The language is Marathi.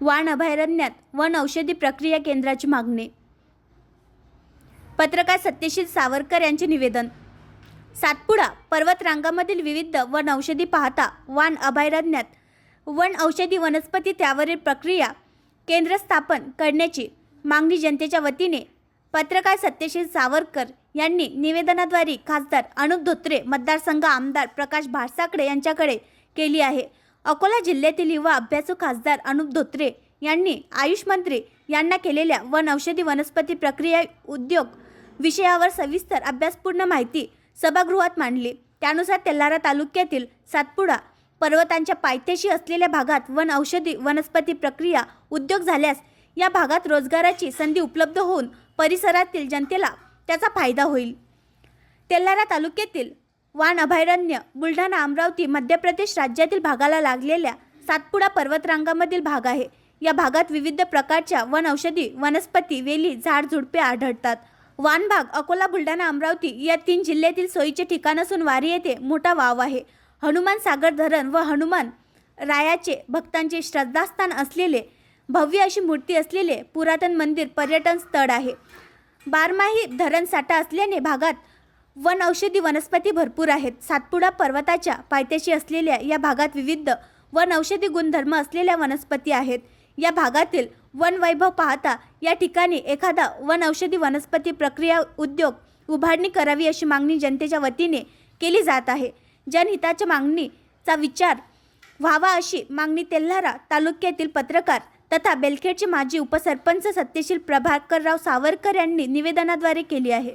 वाण अभयारण्यात वन औषधी प्रक्रिया केंद्राची मागणी. पत्रकार सत्यशील सावरकर यांचे निवेदन. सातपुडा पर्वतरांगामधील विविध वन औषधी पाहता वान अभयारण्यात वन औषधी वनस्पती त्यावरील प्रक्रिया केंद्र स्थापन करण्याची मागणी जनतेच्या वतीने पत्रकार सत्यशील सावरकर यांनी निवेदनाद्वारे खासदार अनुप धोत्रे मतदारसंघ आमदार प्रकाश भारसाकडे यांच्याकडे केली आहे. अकोला जिल्ह्यातील युवा अभ्यासू खासदार अनुप धोत्रे यांनी आयुष मंत्री यांना केलेल्या वन औषधी वनस्पती प्रक्रिया उद्योग विषयावर सविस्तर अभ्यासपूर्ण माहिती सभागृहात मांडली. त्यानुसार तेल्हारा तालुक्यातील सातपुडा पर्वतांच्या पायथ्याशी असलेल्या भागात वन औषधी वनस्पती प्रक्रिया उद्योग झाल्यास या भागात रोजगाराची संधी उपलब्ध होऊन परिसरातील जनतेला त्याचा फायदा होईल. तेल्हारा तालुक्यातील वान अभयारण्य बुलढाणा अमरावती मध्य प्रदेश राज्यातील भागाला लागलेल्या सातपुडा पर्वतरांगामधील भाग आहे. या भागात विविध प्रकारच्या वन औषधी वनस्पती वेली झाडझुडपे आढळतात. वान भाग अकोला बुलढाणा अमरावती या तीन जिल्ह्यातील सोयीचे ठिकाण असून वारी येथे मोठा वाव आहे. हनुमान सागर धरण व हनुमान रायाचे भक्तांचे श्रद्धास्थान असलेले भव्य अशी मूर्ती असलेले पुरातन मंदिर पर्यटन स्थळ आहे. बारमाही धरण साठा असल्याने भागात वन औषधी वनस्पती भरपूर आहेत. सातपुडा पर्वताच्या पायथ्याशी असलेल्या या भागात विविध वन औषधी गुणधर्म असलेल्या वनस्पती आहेत. या भागातील वन वैभव पाहता या ठिकाणी एखादा वन औषधी वनस्पती प्रक्रिया उद्योग उभारणी करावी अशी मागणी जनतेच्या वतीने केली जात आहे. जनहिताच्या मागणीचा विचार व्हावा अशी मागणी तेल्हारा तालुक्यातील पत्रकार तथा बेलखेडचे माजी उपसरपंच सत्यशील प्रभाकरराव सावरकर यांनी निवेदनाद्वारे केली आहे.